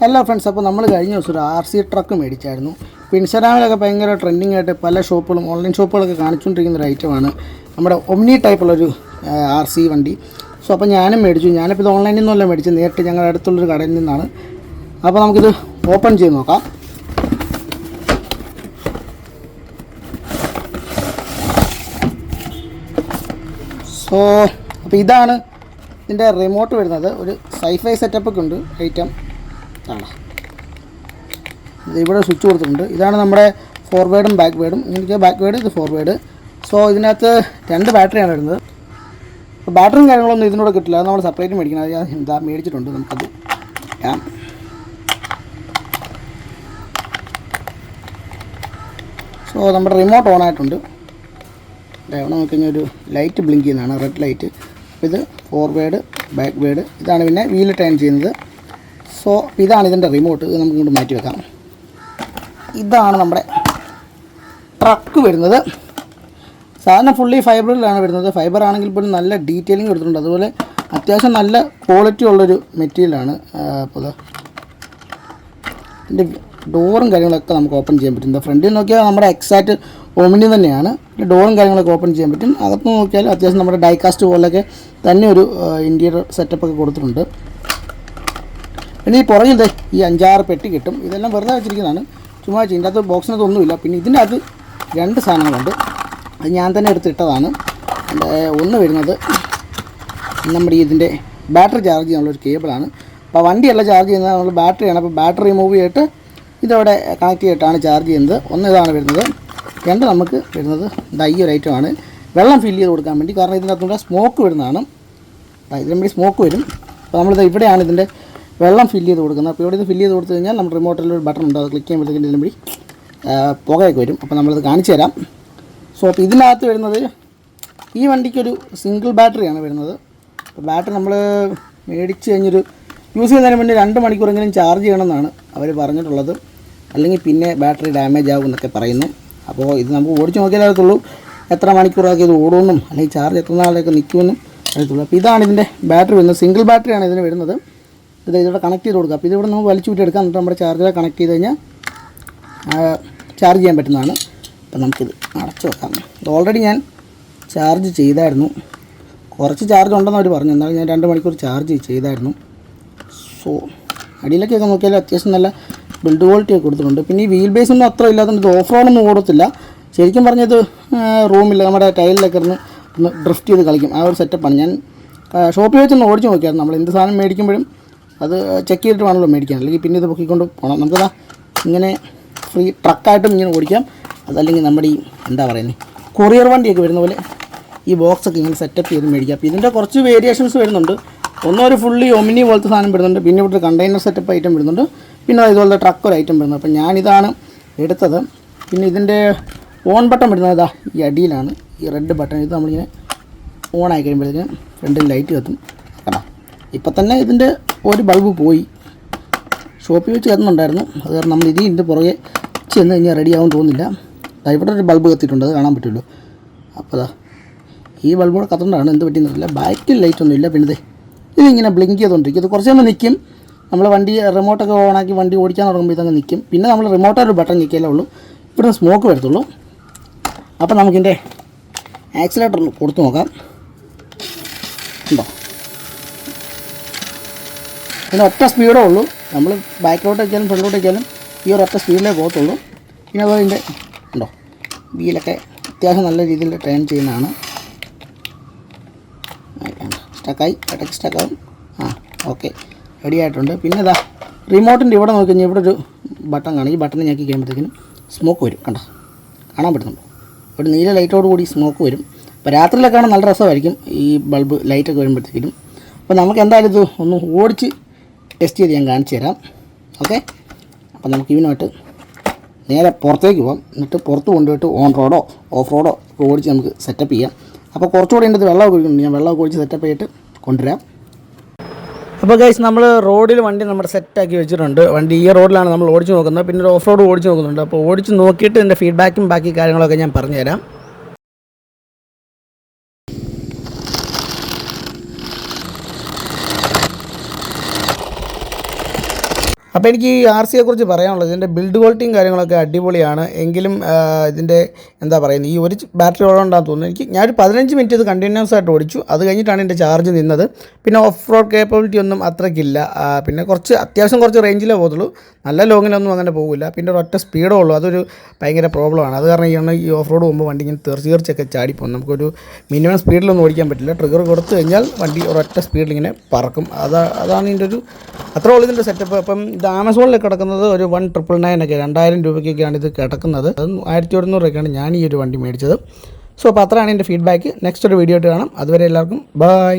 Hello friends അപ്പോൾ നമ്മൾ കഴിഞ്ഞ ദിവസം ഒരു ആർ സി ട്രക്ക് മേടിച്ചായിരുന്നു. ഇപ്പോൾ ഇൻസ്റ്റാഗ്രാമിലൊക്കെ ഭയങ്കര ട്രെൻഡിങ് ആയിട്ട് പല ഷോപ്പുകളും ഓൺലൈൻ ഷോപ്പുകളൊക്കെ കാണിച്ചുകൊണ്ടിരിക്കുന്ന ഒരു ഐറ്റമാണ് നമ്മുടെ ഒമ്നി ടൈപ്പുള്ളൊരു ആർ സി വണ്ടി. സോ അപ്പോൾ ഞാനും മേടിച്ചു. ഞാനിപ്പോൾ ഇത് ഓൺലൈനിൽ നിന്നല്ല മേടിച്ചു നേരിട്ട് ഞങ്ങളുടെ അടുത്തുള്ളൊരു കടയിൽ നിന്നാണ്. അപ്പോൾ നമുക്കിത് ഓപ്പൺ ചെയ്ത് നോക്കാം. സോ അപ്പോൾ ഇതാണ് ഇതിന്റെ റിമോട്ട് വരുന്നത്. ഒരു സൈഫൈ സെറ്റപ്പൊക്കെ ഉണ്ട് ഐറ്റം ആണ്. ഇത് ഇവിടെ സ്വിച്ച് കൊടുത്തിട്ടുണ്ട്. ഇതാണ് നമ്മുടെ ഫോർവേഡും ബാക്ക് വേഡും എനിക്ക് ബാക്ക് ഇത് ഫോർവേഡ് സോ ഇതിനകത്ത് രണ്ട് ബാറ്ററിയാണ് വരുന്നത്. അപ്പോൾ ബാറ്ററിയും കാര്യങ്ങളൊന്നും ഇതിനോട് കിട്ടില്ല. നമ്മൾ സെപ്പറേറ്റ് മേടിക്കണം. അത് എന്താ മേടിച്ചിട്ടുണ്ട്. നമുക്കത് ഞാൻ സോ നമ്മുടെ റിമോട്ട് ഓൺ ആയിട്ടുണ്ട്. ദേ അവിടെ ഇങ്ങനെ ഒരു ലൈറ്റ് ബ്ലിങ്ക് ചെയ്യുന്നതാണ്. റെഡ് ലൈറ്റ് അപ്പോൾ ഇത് ഫോർവേഡ് ബാക്ക് വേഡ് ഇതാണ് പിന്നെ വീൽ ടേൺ ചെയ്യുന്നത്. സോ ഇതാണ് ഇതിന്റെ റിമോട്ട് ഇത് നമുക്ക് ഇങ്ങോട്ട് മാറ്റി വെക്കാം. ഇതാണ് നമ്മുടെ ട്രക്ക് വരുന്നത്. സാധാരണ ഫുള്ളി ഫൈബറിലാണ് വരുന്നത്. ഫൈബർ ആണെങ്കിൽ പോലും നല്ല ഡീറ്റെയിലിംഗ് കൊടുത്തിട്ടുണ്ട്. അതുപോലെ അത്യാവശ്യം നല്ല ക്വാളിറ്റി ഉള്ളൊരു മെറ്റീരിയലാണ് അപ്പോൾ ഇത് ഇതിന്റെ ഡോറും കാര്യങ്ങളൊക്കെ നമുക്ക് ഓപ്പൺ ചെയ്യാൻ പറ്റും. ഫ്രണ്ടിൽ നോക്കിയാൽ നമ്മുടെ എക്സാക്റ്റ് ഓമിനി തന്നെയാണ്. ഡോറും കാര്യങ്ങളൊക്കെ ഓപ്പൺ ചെയ്യാൻ പറ്റും. അതൊക്കെ നോക്കിയാൽ അത്യാവശ്യം നമ്മുടെ ഡൈകാസ്റ്റ് പോലൊക്കെ തന്നെ ഒരു ഇന്റീരിയർ സെറ്റപ്പ് ഒക്കെ കൊടുത്തിട്ടുണ്ട്. ഈ പുറകിൽ ദേ ഈ അഞ്ചാറ് പെട്ടി കിട്ടും. ഇതെല്ലാം വെറുതെ വെച്ചിരിക്കുന്നതാണ്. ചുമ്മാ ഇതിന്റെ അകത്ത് ബോക്സിനകത്ത് ഒന്നുമില്ല. പിന്നെ ഇതിന്റെ അകത്ത് രണ്ട് സാധനങ്ങളുണ്ട്. അത് ഞാൻ തന്നെ എടുത്തിട്ടതാണ് ഒന്ന് വരുന്നത് നമ്മുടെ ഇതിന്റെ ബാറ്ററി ചാർജ് ചെയ്യാനുള്ള ഒരു കേബിളാണ് അപ്പോൾ വണ്ടിയല്ല ചാർജ് ചെയ്യുന്നത്. നമ്മൾ ബാറ്ററിയാണ്. അപ്പോൾ ബാറ്ററി റിമൂവ് ചെയ്തിട്ട് ഇതവിടെ കണക്ട് ചെയ്തിട്ടാണ് ചാർജ് ചെയ്യുന്നത്. ഒന്ന് ഇതാണ് വരുന്നത്. രണ്ട് നമുക്ക് വരുന്നത് ഈ ഒരു ഐറ്റമാണ് വെള്ളം ഫില്ല് ചെയ്ത് കൊടുക്കാൻ വേണ്ടി. കാരണം ഇതിനകത്തൂടെ സ്മോക്ക് വരുന്നതാണ്. ഇതിനും വേണ്ടി സ്മോക്ക് വരും. അപ്പോൾ നമ്മളിത് ഇവിടെയാണ് ഇതിന്റെ വെള്ളം ഫില്ല് ചെയ്ത് കൊടുക്കുന്നത് അപ്പോൾ ഇവിടെ ഇത് ഫില്ല് ചെയ്ത് കൊടുത്തു കഴിഞ്ഞാൽ നമ്മുടെ റിമോട്ടിൽ ഒരു ബട്ടൺ ഉണ്ട്. അത് ക്ലിക്ക് ചെയ്യുമ്പോഴത്തേക്കും വഴി പുകയൊക്കെ വരും. അപ്പോൾ നമ്മളിത് കാണിച്ചു തരാം. സോ അപ്പോൾ ഇതിനകത്ത് വരുന്നത് ഈ വണ്ടിക്കൊരു സിംഗിൾ ബാറ്ററിയാണ് വരുന്നത്. ബാറ്ററി നമ്മൾ മേടിച്ച് കഴിഞ്ഞൊരു യൂസ് ചെയ്യുന്നതിന് മുന്നേ രണ്ട് മണിക്കൂറെങ്കിലും ചാർജ് ചെയ്യണമെന്നാണ് അവർ പറഞ്ഞിട്ടുള്ളത്. അല്ലെങ്കിൽ പിന്നെ ബാറ്ററി ഡാമേജ് ആകും എന്നൊക്കെ പറയുന്നു. അപ്പോൾ ഇത് നമുക്ക് ഓടിച്ച് നോക്കിയാലേ അറിയത്തുള്ളൂ. എത്ര മണിക്കൂറാക്കി ഇത് ഓടുമെന്നും അല്ലെങ്കിൽ ചാർജ് എത്ര നാളേക്ക് നിൽക്കുമെന്നും അറിയത്തുള്ളൂ. അപ്പോൾ ഇതാണ് ഇതിന്റെ ബാറ്ററി വരുന്നത്. സിംഗിൾ ബാറ്ററിയാണ് ഇതിന് വരുന്നത്. ഇത് ഇതിവിടെ കണക്ട് ചെയ്ത് കൊടുക്കുക. അപ്പോൾ ഇതിവിടെ നമുക്ക് വലിച്ചു വിട്ടെടുക്കാം എന്നിട്ട് നമ്മുടെ ചാർജറെ കണക്ട് ചെയ്ത് കഴിഞ്ഞാൽ ചാർജ് ചെയ്യാൻ പറ്റുന്നതാണ്. അപ്പം നമുക്കിത് അടച്ചു വെക്കാം. ഇത് ഓൾറെഡി ഞാൻ ചാർജ് ചെയ്തായിരുന്നു. കുറച്ച് ചാർജ് ഉണ്ടെന്ന് അവർ പറഞ്ഞു. എന്നാലും ഞാൻ രണ്ട് മണിക്കൂർ ചാർജ് ചെയ്തായിരുന്നു. സോ അടിയിലേക്കൊക്കെ നോക്കിയാൽ അത്യാവശ്യം നല്ല ബിൽഡ് ക്വാളിറ്റി ഒക്കെ കൊടുത്തിട്ടുണ്ട്. പിന്നെ ഈ വീൽ ബേസ് ഒന്നും അത്ര ഇല്ലാത്തതുകൊണ്ട് ഇത് ഓഫ് റോഡൊന്നും ഓടത്തില്ല. ശരിക്കും പറഞ്ഞത് റൂമിൽ നമ്മുടെ ടൈലിലൊക്കെ ഇരുന്ന് ഒന്ന് ഡ്രിഫ്റ്റ് ചെയ്ത് കളിക്കും. ആ ഒരു സെറ്റപ്പാണ് ഞാൻ ഷോപ്പിൽ വെച്ചൊന്ന് ഓടിച്ച് നോക്കിയായിരുന്നു. നമ്മൾ എന്ത് സാധനം മേടിക്കുമ്പോഴും അത് ചെക്ക് ചെയ്തിട്ട് വേണമല്ലോ മേടിക്കാൻ. അല്ലെങ്കിൽ പിന്നെ ഇത് പൊക്കിക്കൊണ്ട് പോകണം നമുക്കതാ ഇങ്ങനെ ഫ്രീ ട്രക്കായിട്ടും ഇങ്ങനെ ഓടിക്കാം. അതല്ലെങ്കിൽ നമ്മുടെ ഈ എന്താ പറയുന്നത് കൊറിയർ വണ്ടിയൊക്കെ വരുന്ന പോലെ ഈ ബോക്സൊക്കെ ഇങ്ങനെ സെറ്റപ്പ് ചെയ്ത് മേടിക്കാം. അപ്പോൾ ഇതിന്റെ കുറച്ച് വേരിയേഷൻസ് വരുന്നുണ്ട്. ഒന്നൊരു ഫുള്ളി ഒമിനി പോലത്തെ സാധനം വരുന്നുണ്ട്. പിന്നെ ഇവിടുത്തെ കണ്ടെയ്നർ സെറ്റപ്പ് ഐറ്റം വരുന്നുണ്ട്. പിന്നെ ഇതുപോലത്തെ ട്രക്ക് ഒരു ഐറ്റം വരുന്നത് അപ്പോൾ ഞാനിതാണ് എടുത്തത്. പിന്നെ ഇതിന്റെ ഓൺ ബട്ടൺ വരുന്നത് ഇതാ ഈ അടിയിലാണ്. ഈ റെഡ് ബട്ടൺ ഇത് നമ്മളിങ്ങനെ ഓൺ ആയി കഴിയുമ്പോഴത്തേക്കും ഫ്രണ്ടിൽ ലൈറ്റ് കത്തും. കേട്ടോ ഇപ്പം തന്നെ ഇതിന്റെ ഒരു ബൾബ് പോയി. ഷോപ്പിൽ വെച്ച് കത്തുന്നുണ്ടായിരുന്നു അത് കാരണം നമ്മൾ ഇനി ഇതിന്റെ പുറകെ ചെന്ന് കഴിഞ്ഞാൽ റെഡി ആവും തോന്നുന്നില്ല. ദാ ഇവിടെ ഒരു ബൾബ് കത്തിയിട്ടുണ്ട്. അത് കാണാൻ പറ്റുമല്ലോ. അപ്പോൾ ഈ ബൾബ് കൂടെ കത്തുകൊണ്ടാണ് എന്ത് പറ്റിയെന്നില്ല ബാക്കിൽ ലൈറ്റ് ഒന്നും ഇല്ല. പിന്നെ ഇതിങ്ങനെ ബ്ലിങ്ക് ചെയ്തുകൊണ്ടിരിക്കും ഇത് കുറച്ച് നേരം നിൽക്കും നമ്മൾ വണ്ടി റിമോട്ടൊക്കെ ഓണാക്കി വണ്ടി ഓടിക്കാൻ തുടങ്ങുമ്പോൾ ഇതങ്ങ് നിൽക്കും പിന്നെ നമ്മൾ റിമോട്ടൊരു ബട്ടൺ ഞെക്കിയാലേ ഉള്ളൂ. ഇവിടെ സ്മോക്ക് വരത്തുള്ളൂ. അപ്പോൾ നമുക്കിന്റെ ആക്സിലേറ്റർ കൊടുത്തു നോക്കാം. പിന്നെ ഒറ്റ സ്പീഡേ ഉള്ളൂ. നമ്മൾ ബാക്കിലോട്ട് വെച്ചാലും ഫ്രണ്ടിലോട്ട് വെച്ചാലും ഈ ഒരു ഒറ്റ സ്പീഡിലേ പോകത്തുള്ളൂ. പിന്നെ അതുപോലെ ഇതിന്റെ ഉണ്ടോ? വീലൊക്കെ അത്യാവശ്യം നല്ല രീതിയിൽ ട്രെയിൻ ചെയ്യുന്നതാണ്. സ്റ്റക്കായി ഇടയ്ക്ക് സ്റ്റക്കാവും ആ ഓക്കെ റെഡി ആയിട്ടുണ്ട്. പിന്നെ ഇതാ റിമോട്ടിന്റെ ഇവിടെ നോക്കി കഴിഞ്ഞാൽ ഇവിടെ ഒരു ബട്ടൺ കാണും. ഈ ബട്ടൺ ഞെക്കി കഴിയുമ്പോഴത്തേക്കിനും സ്മോക്ക് വരും. കണ്ടോ? കാണാൻ പറ്റുന്നുണ്ടോ. ഒരു നീല ലൈറ്റോട് കൂടി സ്മോക്ക് വരും. അപ്പോൾ രാത്രിയിലൊക്കെ നല്ല രസമായിരിക്കും ഈ ബൾബ് ലൈറ്റൊക്കെ വരുമ്പോഴത്തേക്കിനും. അപ്പോൾ നമുക്ക് എന്തായാലും ഇത് ഒന്ന് ഓടിച്ച് ടെസ്റ്റ് ചെയ്ത് ഞാൻ കാണിച്ചു തരാം. ഓക്കെ അപ്പോൾ നമുക്ക് ഇതിനായിട്ട് നേരെ പുറത്തേക്ക് പോകാം എന്നിട്ട് പുറത്ത് കൊണ്ടുപോയിട്ട് ഓൺ റോഡോ ഓഫ് റോഡോ ഓടിച്ച് നമുക്ക് സെറ്റപ്പ് ചെയ്യാം. അപ്പോൾ കുറച്ചുകൂടി എന്റെ വെള്ളമൊക്കെ ഒഴിക്കുന്നുണ്ട് ഞാൻ വെള്ളമൊക്കെ ഒഴിച്ച് സെറ്റപ്പ് ചെയ്തിട്ട് കൊണ്ടുവരാം. അപ്പോൾ ഗൈസ് നമ്മൾ റോഡിൽ വണ്ടി നമ്മുടെ സെറ്റാക്കി വെച്ചിട്ടുണ്ട്. വണ്ടി ഈ റോഡിലാണ് നമ്മൾ ഓടിച്ച് നോക്കുന്നത്. പിന്നെ ഒരു ഓഫ് റോഡ് ഓടിച്ച് നോക്കുന്നുണ്ട്. അപ്പോൾ ഓടിച്ച് നോക്കിയിട്ട് എന്റെ ഫീഡ്ബാക്കും ബാക്കി കാര്യങ്ങളൊക്കെ ഞാൻ പറഞ്ഞുതരാം. അപ്പോൾ എനിക്ക് ഈ ആർ സിയെ കുറിച്ച് പറയാനുള്ളത് ഇതിന്റെ ബിൽഡ് ക്വാളിറ്റിയും കാര്യങ്ങളൊക്കെ അടിപൊളിയാണ്. എങ്കിലും ഇതിന്റെ എന്താ പറയുന്നത് ഈ ഒരു ബാറ്ററി ഉള്ളതുകൊണ്ടാണെന്ന് തോന്നുന്നു. എനിക്ക് ഞാനൊരു പതിനഞ്ച് മിനിറ്റ് ഇത് കണ്ടിന്യൂസ് ആയിട്ട് ഓടിച്ചു. അത് കഴിഞ്ഞിട്ടാണ് എന്റെ ചാർജ് നിന്നത്. പിന്നെ ഓഫ് റോഡ് കേപ്പബിലിറ്റി ഒന്നും അത്രയ്ക്കില്ല പിന്നെ കുറച്ച് അത്യാവശ്യം കുറച്ച് റേഞ്ചിലേ പോകത്തുള്ളൂ. നല്ല ലോങ്ങിലൊന്നും അങ്ങനെ പോകില്ല പിന്നെ ഒരു ഒറ്റ സ്പീഡേ ഉള്ളൂ. അതൊരു ഭയങ്കര പ്രോബ്ലമാണ് അത് കാരണം ഈ ഓഫ് റോഡ് പോകുമ്പോൾ വണ്ടി ഇങ്ങനെ തീർച്ച തീർച്ചയൊക്കെ ചാടിപ്പോകും. നമുക്കൊരു മിനിമം സ്പീഡിലൊന്നും ഓടിക്കാൻ പറ്റില്ല. ട്രിഗർ കൊടുത്തു കഴിഞ്ഞാൽ വണ്ടി ഒരൊറ്റ സ്പീഡിൽ ഇങ്ങനെ പറക്കും. അതാ അതാണ് ഇതിന്റെ ഒരു അത്ര ഉള്ളൂ ഇതിന്റെ സെറ്റപ്പ് അപ്പം ഇത് ആമസോണിൽ കിടക്കുന്നത് ഒരു വൺ ട്രിപ്പിൾ നയൻ ഒക്കെ രണ്ടായിരം രൂപയ്ക്കൊക്കെയാണ് ഇത് കിടക്കുന്നത്. ആയിരത്തി രൂപയ്ക്കാണ് ഞാൻ ഈ ഒരു വണ്ടി മേടിച്ചത്. സോ അപ്പോൾ അത്രയാണ് എന്റെ ഫീഡ്ബാക്ക് നെക്സ്റ്റ് ഒരു വീഡിയോ ആയിട്ട് കാണാം. അതുവരെ എല്ലാവർക്കും ബൈ